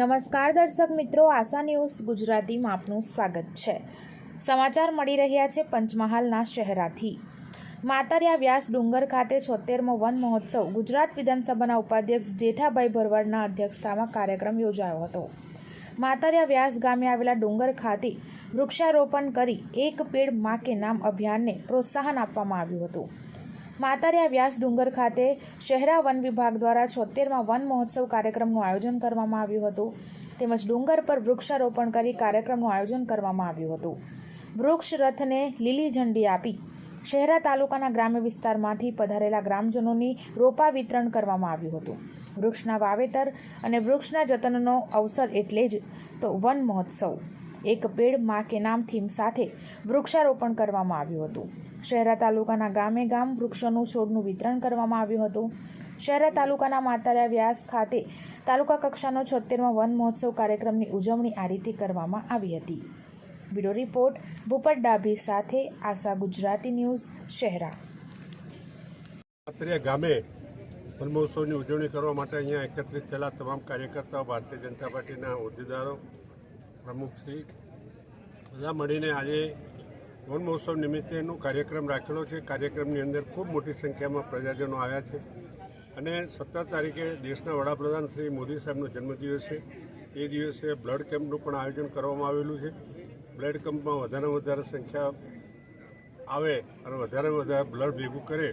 નમસ્કાર દર્શક મિત્રો, આશા ન્યૂઝ ગુજરાતીમાં આપનું સ્વાગત છે. સમાચાર મળી રહ્યા છે પંચમહાલના શહેરાથી. માતારિયા વ્યાસ ડુંગર ખાતે છોતેરમો વન મહોત્સવ ગુજરાત વિધાનસભાના ઉપાધ્યક્ષ જેઠાભાઈ ભરવાડના અધ્યક્ષતામાં કાર્યક્રમ યોજાયો હતો. માતારિયા વ્યાસ ગામે આવેલા ડુંગર ખાતે વૃક્ષારોપણ કરી એક પેડમાં કે નામ અભિયાનને પ્રોત્સાહન આપવામાં આવ્યું હતું. માતારિયા વ્યાસ ડુંગર ખાતે શહેરા વન વિભાગ દ્વારા છોતેરમાં વન મહોત્સવ કાર્યક્રમનું આયોજન કરવામાં આવ્યું હતું. તેમજ ડુંગર પર વૃક્ષારોપણ કરી કાર્યક્રમનું આયોજન કરવામાં આવ્યું હતું. વૃક્ષ રથને લીલી ઝંડી આપી શહેરા તાલુકાના ગ્રામ્ય વિસ્તારમાંથી પધારેલા ગ્રામજનોની રોપા વિતરણ કરવામાં આવ્યું હતું. વૃક્ષના વાવેતર અને વૃક્ષના જતનનો અવસર એટલે જ તો વન મહોત્સવ. એક પેડમાં કે નામ થીમ સાથે વૃક્ષારોપણ કરવામાં આવ્યું હતું. શહેરા તાલુકાના ગામે ગામ વૃક્ષોનું છોડનું વિતરણ કરવામાં આવ્યું હતું. શહેરા તાલુકાના માતારા વ્યાસ ખાતે તાલુકા કક્ષાનો છોતેરમો વન મહોત્સવ કાર્યક્રમની ઉજવણી આ રીતે કરવામાં આવી હતી. બ્યુરો રિપોર્ટ, ભૂપત ડાભી સાથે આશા ગુજરાતી ન્યૂઝ, શહેરા. ગામે ગામે વનમહોત્સવની ઉજવણી કરવા માટે અહીંયા એકત્રિત થયેલા તમામ કાર્યકર્તાઓ, ભારતીય જનતા પાર્ટીના હોદ્દેદારો પ્રમુખશ્રી બધા મળીને આજે વન મહોત્સવ નિમિત્તેનો કાર્યક્રમ રાખેલો છે. કાર્યક્રમની અંદર ખૂબ મોટી સંખ્યામાં પ્રજાજનો આવ્યા છે. અને સત્તર તારીખે દેશના વડાપ્રધાન શ્રી મોદી સાહેબનો જન્મદિવસ છે. એ દિવસે બ્લડ કેમ્પનું પણ આયોજન કરવામાં આવેલું છે. બ્લડ કેમ્પમાં વધારે વધારે સંખ્યા આવે અને વધારે વધારે બ્લડ ભેગું કરે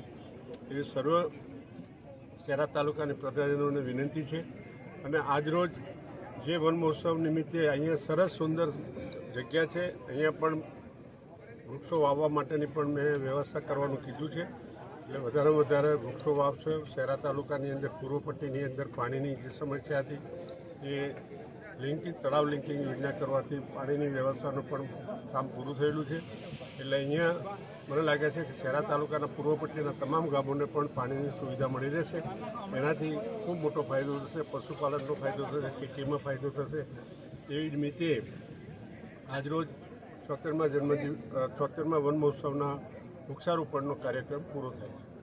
એવી સર્વ શહેરા તાલુકાની પ્રજાજનોને વિનંતી છે. અને આજરોજ જે વન મહોત્સવ નિમિત્તે અહીંયા સરસ સુંદર જગ્યા છે. અહીંયા પણ વૃક્ષો વાવવા માટેની પણ મેં વ્યવસ્થા કરવાનું કીધું છે. એટલે વધારે વધારે વૃક્ષો વાવશો. શહેરા તાલુકાની અંદર પૂર્વ પટ્ટીની અંદર પાણીની જે સમસ્યા હતી એ લિંકિંગ, તળાવ લિંકિંગ યોજના કરવાથી પાણીની વ્યવસ્થાનું પણ કામ પૂરું થયેલું છે. એટલે અહીંયા મને લાગે છે કે શહેરા તાલુકાના પૂર્વ પટ્ટીના તમામ ગામોને પણ પાણીની સુવિધા મળી રહેશે. એનાથી ખૂબ મોટો ફાયદો થશે, પશુપાલનનો ફાયદો થશે, ખેતીમાં ફાયદો થશે. એવી નિમિત્તે આજરોજ છોતેરમાં જન્મદિવ છોતેરમાં વન મહોત્સવના વૃક્ષારોપણનો કાર્યક્રમ પૂરો થાય છે.